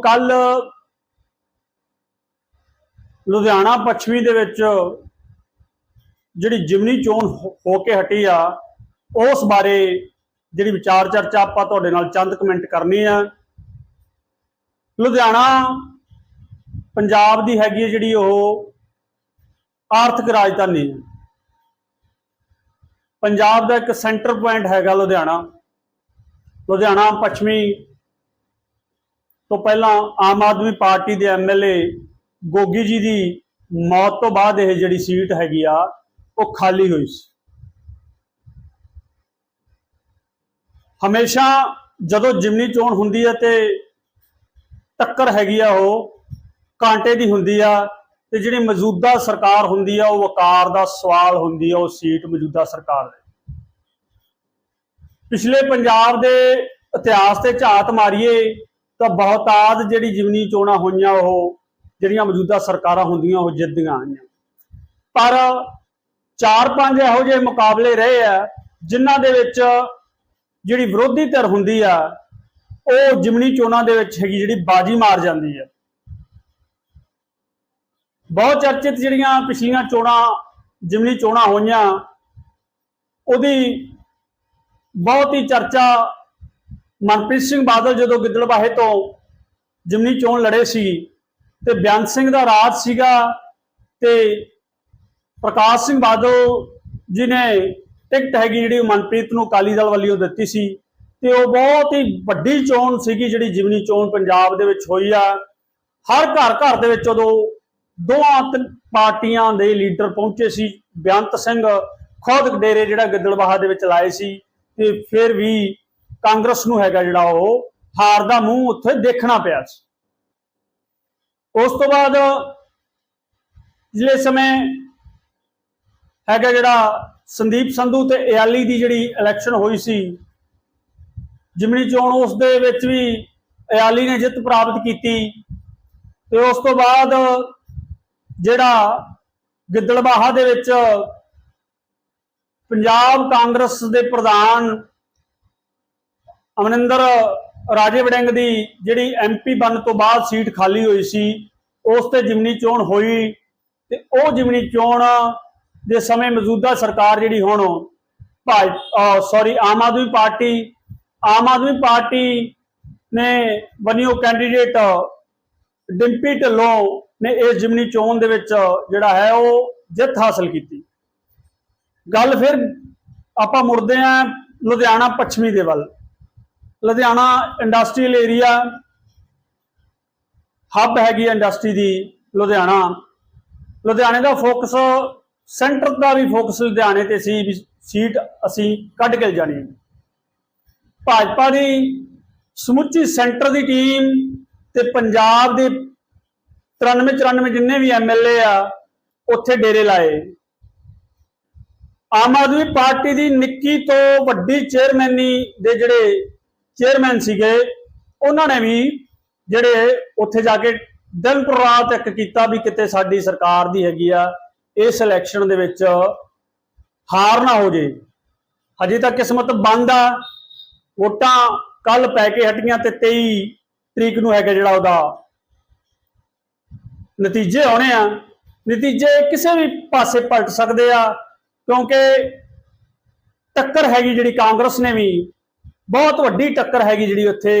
ਕੱਲ ਲੁਧਿਆਣਾ ਪੱਛਮੀ ਦੇ ਵਿੱਚ ਜਿਹੜੀ ਜਿਮਨੀ ਚੋਣ ਹੋ ਕੇ ਹਟੀ ਆ, ਉਸ ਬਾਰੇ ਜਿਹੜੀ ਵਿਚਾਰ ਚਰਚਾ ਆਪਾਂ ਤੁਹਾਡੇ ਨਾਲ ਚੰਦ ਕਮੈਂਟ ਕਰਨੀ ਆ। ਲੁਧਿਆਣਾ ਪੰਜਾਬ ਦੀ ਹੈਗੀ ਹੈ ਜਿਹੜੀ ਉਹ ਆਰਥਿਕ ਰਾਜਧਾਨੀ। ਹੈ ਪੰਜਾਬ ਦਾ ਇੱਕ ਸੈਂਟਰ ਪੁਆਇੰਟ ਹੈਗਾ ਲੁਧਿਆਣਾ। ਲੁਧਿਆਣਾ ਪੱਛਮੀ ਤੋਂ ਪਹਿਲਾਂ ਆਮ ਆਦਮੀ ਪਾਰਟੀ ਦੇ ਐਮਐਲਏ ਗੋਗੀ ਜੀ ਦੀ ਮੌਤ ਤੋਂ ਬਾਅਦ ਇਹ ਜਿਹੜੀ ਸੀਟ ਹੈਗੀ ਆ, ਉਹ ਖਾਲੀ ਹੋਈ ਸੀ। ਹਮੇਸ਼ਾ ਜਦੋਂ ਜਿਮਨੀ ਚੋਣ ਹੁੰਦੀ ਹੈ ਤੇ ਟੱਕਰ ਹੈਗੀ ਆ ਉਹ, ਕਾਂਟੇ ਦੀ ਹੁੰਦੀ ਆ ਤੇ ਜਿਹੜੀ ਮੌਜੂਦਾ ਸਰਕਾਰ ਹੁੰਦੀ ਆ, ਉਹ ਵਕਾਰ ਦਾ ਸਵਾਲ ਹੁੰਦੀ ਆ, ਉਹ ਸੀਟ ਮੌਜੂਦਾ ਸਰਕਾਰ ਦੇ। ਪਿਛਲੇ ਪੰਜਾਬ ਦੇ ਇਤਿਹਾਸ ਤੇ ਝਾਤ ਮਾਰੀਏ ਤਾਂ ਬਹੁਤਾਤ ਜਿਹੜੀ ਜਿਮਨੀ ਚੋਣਾਂ ਹੋਈਆਂ ਉਹ, ਜਿਹੜੀਆਂ ਮੌਜੂਦਾ ਸਰਕਾਰਾਂ ਹੁੰਦੀਆਂ ਉਹ ਜਿੱਤਦੀਆਂ ਆਈਆਂ ਪਰ ਚਾਰ ਪੰਜ ਇਹੋ ਜਿਹੇ ਮੁਕਾਬਲੇ ਰਹੇ ਆ, ਜਿਨ੍ਹਾਂ ਦੇ ਵਿੱਚ ਜਿਹੜੀ ਵਿਰੋਧੀ ਧਿਰ ਹੁੰਦੀ ਆ, ਉਹ ਜਿਮਨੀ ਚੋਣਾਂ ਦੇ ਵਿੱਚ ਹੈਗੀ ਜਿਹੜੀ ਬਾਜੀ ਮਾਰ ਜਾਂਦੀ ਹੈ ਬਹੁਤ ਚਰਚਿਤ ਜਿਹੜੀਆਂ ਪਿਛਲੀਆਂ ਚੋਣਾਂ, ਜਿਮਨੀ ਚੋਣਾਂ ਹੋਈਆਂ, ਉਹਦੀ ਬਹੁਤ ਹੀ ਚਰਚਾ ਮਨਪ੍ਰੀਤ ਸਿੰਘ ਬਾਦਲ ਜਦੋਂ ਗਿੱਦੜਬਾਹੇ ਤੋਂ ਜਿਮਨੀ ਚੋਣ ਲੜੇ ਸੀ ਤੇ ਬਿਆਨ ਸਿੰਘ ਦਾ ਰਾਜ ਸੀਗਾ ਤੇ ਪ੍ਰਕਾਸ਼ ਸਿੰਘ ਬਾਦਲ ਜੀ ਨੇ ਟਿਕਟ ਹੈਗੀ ਜਿਹੜੀ ਮਨਪ੍ਰੀਤ ਨੂੰ ਅਕਾਲੀ ਦਲ ਵੱਲੋਂ ਦਿੱਤੀ ਸੀ ਤੇ ਉਹ ਬਹੁਤ ਹੀ ਵੱਡੀ ਚੋਣ ਸੀਗੀ ਜਿਹੜੀ ਜਿਮਨੀ ਚੋਣ ਪੰਜਾਬ ਦੇ ਵਿੱਚ ਹੋਈ ਆ। ਹਰ ਘਰ ਘਰ ਦੇ ਵਿੱਚ ਉਦੋਂ ਦੋਹਾਂ ਤਿੰਨ ਪਾਰਟੀਆਂ ਦੇ ਲੀਡਰ ਪਹੁੰਚੇ ਸੀ। ਬਿਆੰਤ ਸਿੰਘ ਖੁਦ ਡੇਰੇ ਜਿਹੜਾ ਗਿੱਦੜਬਾਹਾ ਦੇ ਵਿੱਚ ਲਾਏ ਸੀ ਤੇ ਫਿਰ ਵੀ ਕਾਂਗਰਸ ਨੂੰ ਹੈਗਾ ਜਿਹੜਾ ਉਹ, ਹਾਰ ਦਾ ਮੂੰਹ ਉੱਥੇ ਦੇਖਣਾ ਪਿਆ ਸੀ। ਉਸ ਤੋਂ ਬਾਅਦ ਜਿਹੜੇ ਸਮੇਂ ਹੈਗਾ ਜਿਹੜਾ ਸੰਦੀਪ ਸੰਧੂ ਤੇ ਇਆਲੀ ਦੀ ਜਿਹੜੀ ਇਲੈਕਸ਼ਨ ਹੋਈ ਸੀ, ਜਿਮਨੀ ਚੋਣ ਉਸ ਦੇ ਵਿੱਚ ਵੀ ਇਆਲੀ ਨੇ ਜਿੱਤ ਪ੍ਰਾਪਤ ਕੀਤੀ ਤੇ ਉਸ ਤੋਂ ਬਾਅਦ ਜਿਹੜਾ ਗਿੱਦੜਬਾਹਾ ਦੇ ਵਿੱਚ ਪੰਜਾਬ ਕਾਂਗਰਸ ਦੇ ਪ੍ਰਧਾਨ ਅਮਰਿੰਦਰ ਰਾਜੇ ਵੜਿੰਗ ਦੀ ਜਿਹੜੀ ਐਮਪੀ ਬਣਨ ਤੋਂ ਬਾਅਦ ਸੀਟ ਖਾਲੀ ਹੋਈ ਸੀ, ਉਸ ਤੇ ਜਿਮਨੀ ਚੋਣ ਹੋਈ ਤੇ ਉਹ ਜਿਮਨੀ ਚੋਣ ਦੇ ਸਮੇਂ ਮੌਜੂਦਾ ਸਰਕਾਰ ਜਿਹੜੀ ਹੁਣ ਭਾਜ sorry Aam Aadmi party, Aam Aadmi party ਨੇ ਬਣਿਓ ਕੈਂਡੀਡੇਟ ਡਿੰਪੀ ਢਿੱਲੋਂ ਨੇ ਇਸ ਜਿਮਨੀ ਚੋਣ ਦੇ ਵਿੱਚ ਜਿਹੜਾ ਹੈ ਉਹ ਜਿੱਤ ਹਾਸਲ ਕੀਤੀ। ਗੱਲ ਫਿਰ ਆਪਾਂ ਮੁੜਦੇ ਆਂ ਲੁਧਿਆਣਾ ਪੱਛਮੀ ਦੇ ਵੱਲ। ਲੁਧਿਆਣਾ ਇੰਡਸਟਰੀਅਲ ਏਰੀਆ ਹੱਬ ਹੈਗੀ ਇੰਡਸਟਰੀ ਦੀ ਲੁਧਿਆਣਾ ਲੁਧਿਆਣੇ ਦਾ ਫੋਕਸ, ਸੈਂਟਰ ਦਾ ਵੀ ਫੋਕਸ ਲੁਧਿਆਣੇ ਤੇ ਸੀ ਵੀ ਸੀਟ ਅਸੀਂ ਕੱਢ ਕੇ ਜਾਣੀ ਹੈ। ਭਾਜਪਾ ਦੀ ਸਮੁੱਚੀ ਸੈਂਟਰ ਦੀ ਟੀਮ ਤੇ ਪੰਜਾਬ ਦੇ 93 94 ਜਿੰਨੇ ਵੀ ਐਮਐਲਏ ਆ, ਉੱਥੇ ਡੇਰੇ ਲਾਏ ਆਮ ਆਦਮੀ ਪਾਰਟੀ ਦੀ ਨਿੱਕੀ ਤੋਂ ਵੱਡੀ ਚੇਅਰਮੈਨੀ ਦੇ ਜਿਹੜੇ ਚੇਅਰਮੈਨ ਸੀਗੇ, ਉਹਨਾਂ ਨੇ ਵੀ ਜਿਹੜੇ ਉੱਥੇ ਜਾ ਕੇ ਦਿਨ ਰਾਤ ਇੱਕ ਕੀਤਾ ਵੀ ਕਿਤੇ ਸਾਡੀ ਸਰਕਾਰ ਦੀ ਹੈਗੀ ਆ, ਇਸ ਇਲੈਕਸ਼ਨ ਦੇ ਵਿੱਚ ਹਾਰ ਨਾ ਹੋ ਜੇ। ਹਜੇ ਤਾਂ ਕਿਸਮਤ ਬੰਦ ਆ। ਵੋਟਾਂ ਕੱਲ ਪੈ ਕੇ ਹਟੀਆਂ ਤੇ 23 ਤਰੀਕ ਨੂੰ ਹੈਗਾ ਜਿਹੜਾ ਉਹਦਾ ਨਤੀਜੇ ਆਉਣੇ ਆ। ਨਤੀਜੇ ਕਿਸੇ ਵੀ ਪਾਸੇ ਪਲਟ ਸਕਦੇ ਆ, ਕਿਉਂਕਿ ਟੱਕਰ ਹੈਗੀ ਜਿਹੜੀ ਕਾਂਗਰਸ ਨੇ ਵੀ ਬਹੁਤ ਵੱਡੀ ਟੱਕਰ ਹੈਗੀ ਜਿਹੜੀ ਉੱਥੇ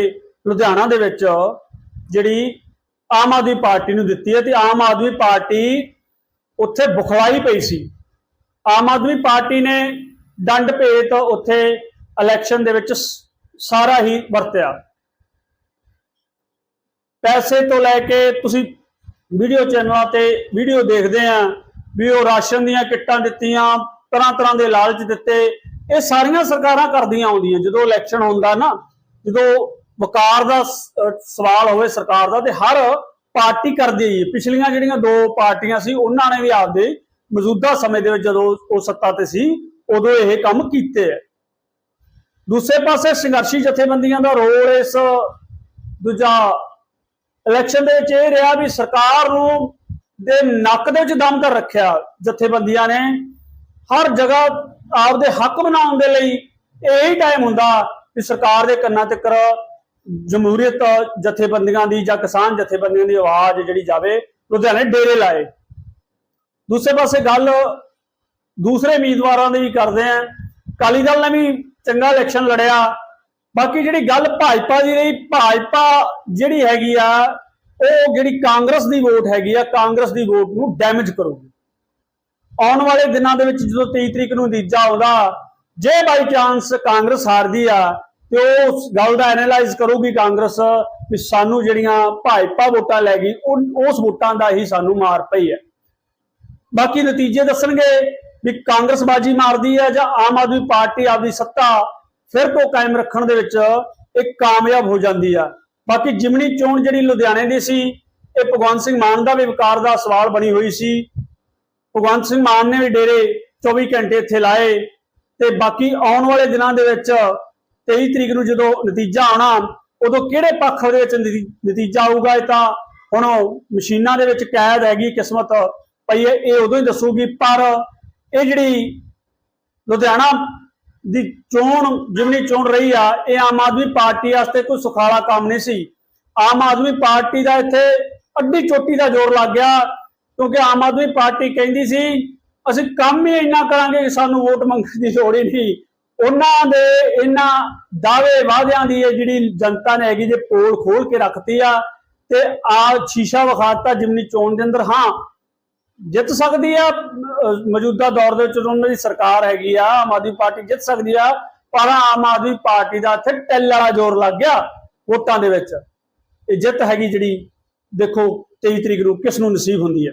ਲੁਧਿਆਣਾ ਦੇ ਵਿੱਚ, ਜਿਹੜੀ ਆਮ ਆਦਮੀ ਪਾਰਟੀ ਨੂੰ ਦਿੱਤੀ ਹੈ ਤੇ ਆਮ ਆਦਮੀ ਪਾਰਟੀ ਉੱਥੇ ਬੁਖਲਾਈ ਪਈ ਸੀ। ਆਮ ਆਦਮੀ ਪਾਰਟੀ ਨੇ ਡੰਡ ਭੇਤ ਉੱਥੇ ਇਲੈਕਸ਼ਨ ਦੇ ਵਿੱਚ ਸਾਰਾ ਹੀ ਵਰਤਿਆ। ਪੈਸੇ ਤੋਂ ਲੈ ਕੇ ਤੁਸੀਂ ਵੀਡੀਓ ਚੈਨਲਾਂ ਤੇ ਵੀਡੀਓ ਦੇਖਦੇ ਆ ਵੀ ਉਹ ਰਾਸ਼ਨ ਦੀਆਂ ਕਿੱਟਾਂ ਦਿੱਤੀਆਂ ਤਰ੍ਹਾਂ ਤਰ੍ਹਾਂ ਦੇ ਲਾਲਚ ਦਿੱਤੇ ਇਹ ਸਾਰੀਆਂ ਸਰਕਾਰਾਂ ਕਰਦੀਆਂ ਆਉਂਦੀਆਂ, ਜਦੋਂ ਇਲੈਕਸ਼ਨ ਹੁੰਦਾ ਨਾ, ਜਦੋਂ ਵਕਾਰ ਦਾ ਸਵਾਲ ਹੋਵੇ ਸਰਕਾਰ ਦਾ, ਤੇ ਹਰ ਪਾਰਟੀ ਕਰਦੀ ਹੈ। ਪਿਛਲੀਆਂ ਜਿਹੜੀਆਂ ਦੋ ਪਾਰਟੀਆਂ ਸੀ, ਉਹਨਾਂ ਨੇ ਵੀ ਆਪਦੇ ਮੌਜੂਦਾ ਸਮੇਂ ਦੇ ਵਿੱਚ ਜਦੋਂ ਉਹ ਸੱਤਾ ਤੇ ਸੀ, ਉਦੋਂ ਇਹ ਕੰਮ ਕੀਤੇ ਹੈ ਦੂਸਰੇ ਪਾਸੇ ਸੰਘਰਸ਼ੀ ਜਥੇਬੰਦੀਆਂ ਦਾ ਰੋਲ ਇਸ, ਦੂਜਾ ਇਲੈਕਸ਼ਨ ਦੇ ਵਿੱਚ ਇਹ ਰਿਹਾ ਵੀ ਸਰਕਾਰ ਨੂੰ ਦੇ ਨੱਕ ਦੇ ਵਿੱਚ ਦਮ ਕਰ ਰੱਖਿਆ ਜਥੇਬੰਦੀਆਂ ਨੇ। ਹਰ ਜਗ੍ਹਾ ਆਪਦੇ ਹੱਕ ਬਣਾਉਣ ਦੇ ਲਈ ਇਹ ਹੀ ਟਾਈਮ ਹੁੰਦਾ ਵੀ ਸਰਕਾਰ ਦੇ ਕੰਨਾਂ ਤੱਕ ਜਮਹੂਰੀਅਤ ਜਥੇਬੰਦੀਆਂ ਦੀ ਜਾਂ ਕਿਸਾਨ ਜਥੇਬੰਦੀਆਂ ਦੀ ਆਵਾਜ਼ ਜਿਹੜੀ ਜਾਵੇ, ਲੁਧਿਆਣੇ ਡੇਰੇ ਲਾਏ। ਦੂਸਰੇ ਪਾਸੇ ਗੱਲ ਦੂਸਰੇ ਉਮੀਦਵਾਰਾਂ ਦੀ ਵੀ ਕਰਦੇ ਆ। ਅਕਾਲੀ ਦਲ ਨੇ ਵੀ ਚੰਗਾ ਇਲੈਕਸ਼ਨ ਲੜਿਆ। ਬਾਕੀ ਜਿਹੜੀ ਗੱਲ ਭਾਜਪਾ ਦੀ ਰਹੀ, ਭਾਜਪਾ ਜਿਹੜੀ ਹੈਗੀ ਆ, ਉਹ ਜਿਹੜੀ ਕਾਂਗਰਸ ਦੀ ਵੋਟ ਹੈਗੀ ਆ, ਕਾਂਗਰਸ ਦੀ ਵੋਟ ਨੂੰ ਡੈਮੇਜ ਕਰੂਗੀ। ਆਉਣ ਵਾਲੇ ਦਿਨਾਂ ਦੇ ਵਿੱਚ ਜਦੋਂ 23 ਤਰੀਕ ਨੂੰ ਨਤੀਜਾ ਆਉਂਦਾ, ਜੇ ਬਾਈ ਚਾਂਸ ਕਾਂਗਰਸ ਹਾਰਦੀ ਆ, ਤੇ ਉਹ ਉਸ ਗੱਲ ਦਾ ਐਨਾਲਾਈਜ਼ ਕਰੂਗੀ ਕਾਂਗਰਸ ਵੀ ਸਾਨੂੰ ਜਿਹੜੀਆਂ ਭਾਜਪਾ ਵੋਟਾਂ ਲੈ ਗਈ, ਉਹ- ਉਸ ਵੋਟਾਂ ਦਾ ਹੀ ਸਾਨੂੰ ਮਾਰ ਪਈ ਹੈ। ਬਾਕੀ ਨਤੀਜੇ ਦੱਸਣਗੇ ਵੀ ਕਾਂਗਰਸ ਬਾਜੀ ਮਾਰਦੀ ਹੈ ਜਾਂ ਆਮ ਆਦਮੀ ਪਾਰਟੀ ਆਪਦੀ ਸੱਤਾ ਫਿਰ ਤੋਂ ਕਾਇਮ ਰੱਖਣ ਦੇ ਵਿੱਚ ਇਹ ਕਾਮਯਾਬ ਹੋ ਜਾਂਦੀ ਆ। ਬਾਕੀ ਜਿਮਣੀ ਚੋਣ ਜਿਹੜੀ ਲੁਧਿਆਣੇ ਦੀ ਸੀ, ਇਹ ਭਗਵੰਤ ਸਿੰਘ ਮਾਨ ਦਾ ਵੀ ਵਿਕਾਰ ਦਾ ਸਵਾਲ ਬਣੀ ਹੋਈ ਸੀ। ਭਗਵੰਤ ਸਿੰਘ ਮਾਨ ਨੇ ਵੀ ਡੇਰੇ 24 ਘੰਟੇ ਇੱਥੇ ਲਾਏ ਤੇ ਬਾਕੀ ਆਉਣ ਵਾਲੇ ਦਿਨਾਂ ਦੇ ਵਿੱਚ 23 ਤਰੀਕ ਨੂੰ ਜਦੋਂ ਨਤੀਜਾ ਆਉਣਾ, ਉਦੋਂ ਕਿਹੜੇ ਪੱਖ ਦੇ ਵਿੱਚ ਨਤੀਜਾ ਆਊਗਾ ਇਹ ਤਾਂ ਹੁਣ ਮਸ਼ੀਨਾਂ ਦੇ ਵਿੱਚ ਕੈਦ ਹੈਗੀ, ਕਿਸਮਤ ਪਈ ਹੈ, ਇਹ ਉਦੋਂ ਹੀ ਦੱਸੂਗੀ, ਪਰ ਇਹ ਜਿਹੜੀ ਲੁਧਿਆਣਾ ਦੀ ਚੋਣ, ਜਿਮਨੀ ਚੋਣ ਰਹੀ ਆ, ਇਹ ਆਮ ਆਦਮੀ ਪਾਰਟੀ ਵਾਸਤੇ ਕੋਈ ਸੁਖਾਲਾ ਕੰਮ ਨਹੀਂ ਸੀ। ਆਮ ਆਦਮੀ ਪਾਰਟੀ ਦਾ ਇੱਥੇ ਅੱਡੀ ਚੋਟੀ ਦਾ ਜ਼ੋਰ ਲੱਗ ਗਿਆ ਕਿਉਂਕਿ ਆਮ ਆਦਮੀ ਪਾਰਟੀ ਕਹਿੰਦੀ ਸੀ, ਅਸੀਂ ਕੰਮ ਹੀ ਇੰਨਾ ਕਰਾਂਗੇ ਕਿ ਸਾਨੂੰ ਵੋਟ ਮੰਗਣ ਦੀ ਲੋੜ ਹੀ ਨਹੀਂ। ਉਹਨਾਂ ਦੇ ਇਹਨਾਂ ਦਾਅਵੇ ਵਾਅਦਿਆਂ ਦੀ ਇਹ ਜਿਹੜੀ ਜਨਤਾ ਨੇ ਹੈਗੀ, ਜੇ ਪੋਲ ਖੋਲ ਕੇ ਰੱਖਤੀ ਆ, ਤੇ ਆ ਸ਼ੀਸ਼ਾ ਵਿਖਾਤਾ ਜਿਮਨੀ ਚੋਣ ਦੇ ਅੰਦਰ, ਹਾਂ, ਜਿੱਤ ਸਕਦੀ ਆ ਮੌਜੂਦਾ ਦੌਰ ਦੇ ਵਿੱਚ ਉਹਨਾਂ ਦੀ ਸਰਕਾਰ ਹੈਗੀ ਆ, ਆਮ ਆਦਮੀ ਪਾਰਟੀ ਜਿੱਤ ਸਕਦੀ ਆ, ਪਰ ਆਮ ਆਦਮੀ ਪਾਰਟੀ ਦਾ ਇੱਥੇ ਟੈਲ ਵਾਲਾ ਜ਼ੋਰ ਲੱਗ ਗਿਆ ਵੋਟਾਂ ਦੇ ਵਿੱਚ। ਇਹ ਜਿੱਤ ਹੈਗੀ ਜਿਹੜੀ, ਦੇਖੋ 23 ਤਰੀਕ ਨੂੰ ਕਿਸ ਨੂੰ ਨਸੀਬ ਹੁੰਦੀ ਹੈ